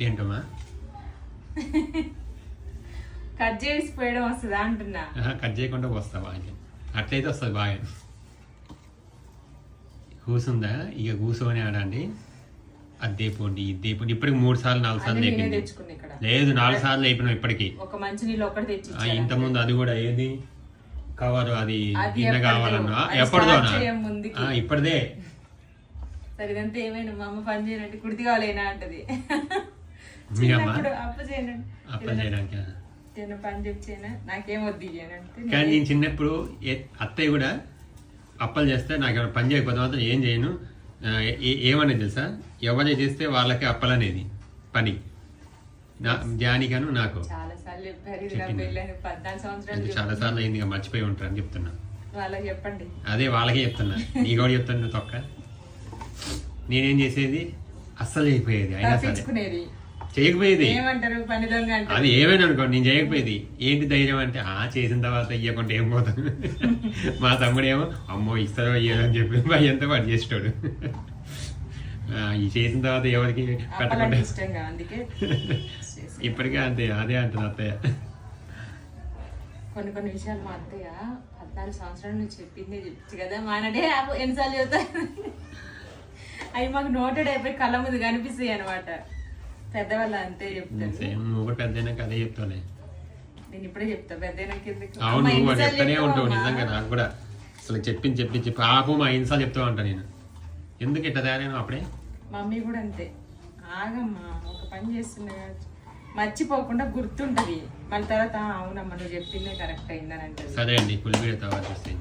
ఏంటమ్మా? కట్ చేసి పోయడం వస్తుందా అంటున్నా. కట్ చేయకుండా వస్తా బాగా. అట్లయితే వస్తుంది బాగా. కూసుందా? ఇక కూర్చొని ఆడండి. అది దేపోండి ఇది దేపోండి ఇప్పటికి మూడు సార్లు నాలుగు సార్లు ఇక్కడ. లేదు నాలుగు సార్లు అయిపోయినాం ఇప్పటికి. ఒక మంచి నీళ్ళు ఒకటి తెచ్చి ఆ, ఇంత ముందు అది కూడా ఏది? కవర్ అది గిన్నె. కావాలన్నా. ఎప్పటిదోనా ఇప్పటిదే. సరే ఇదంతా ఏమైనా మా అమ్మ పని చేయనంటే కుర్తి కావాలేనా అంటది. మీ అమ్మ? అప్పు చేయనండి అప్పలు చేయడానికి పని నాకేం వద్దు కానీ నేను చిన్నప్పుడు ఏ- అత్తయ్య కూడా అప్పలు చేస్తే నాకు ఎవరు పని చేయకపోతే మాత్రం ఏం చేయను. ఆ, ఏ- ఏమనేది తెలుసా? ఎవరు చేస్తే వాళ్ళకి అప్పలనేది పని. నా జానికను నాకు. చాలా సార్లు చెప్పారు ఇది నా చెప్పింది. పెళ్ళని పద్నాలుగు సంవత్సరాలు అది చాలా సార్లు అయింది ఇక మర్చిపోయి ఉంటారని చెప్తున్నా. వాళ్ళకి చెప్పండి. అదే వాళ్ళకే చెప్తున్నా. నీ కూడా చెప్తాను నువ్వు తొక్క. నేనేం చేసేది? అస్సలు చేయకపోయేది అయినా సరే. తప్పించుకునేది. చేయకపోయేది. అది ఏమైనా అనుకో నేను చేయకపోయేది. ఏంటి ధైర్యం అంటే ఆ చేసిన తర్వాత ఇవ్వకుండా ఏం పోతాను మా తమ్ముడేమో అమ్మో ఇస్తారో ఇయ్యరో అని చెప్పి భయంతో వాడు చేసేటాడు. ఈ చేసిన తర్వాత ఎవరికి పెట్టకుండా. ఇప్పటికే అంతే అదే అంటుంది అత్తయ్య. కొన్ని కొన్ని విషయాలు మా అత్తయ్య పద్నాలుగు సంవత్సరాల నుంచి చెప్పిందే చెప్తుంది కదా మానడే ఆపు, ఎన్నిసార్లు చెబుతా అవి మాకు నోటెడ్ అయిపోయి కళ్ళ ముందు కనిపిస్తాయి అనమాట పెద్దవాళ్ళు అంతే చెప్తారు. సేమ్ నువ్వు కూడా పెద్దయినాక అదే చెప్తావులే. నేను ఇప్పుడే చెప్తా ఎందుకు? అవును నువ్వు చెప్తానే ఉంటావు? నిజంగా నాకు కూడా. అసలు చెప్పింది చెప్పించి పాపం మా ఇన్సార్లు చెప్తావు అంట నేను. ఎందుకు ఇట్లా తయారైనా అప్పుడే? మమ్మీ కూడా అంతే. ఆగమ్మా ఒక పని చేస్తున్నా. మర్చిపోకుండా గుర్తుంటది. మళ్ళీ తర్వాత "ఆ, అవునమ్మా నువ్వు చెప్పిందే కరెక్ట్ అయిందని అంటది. సరే అండి తర్వాత చూస్తే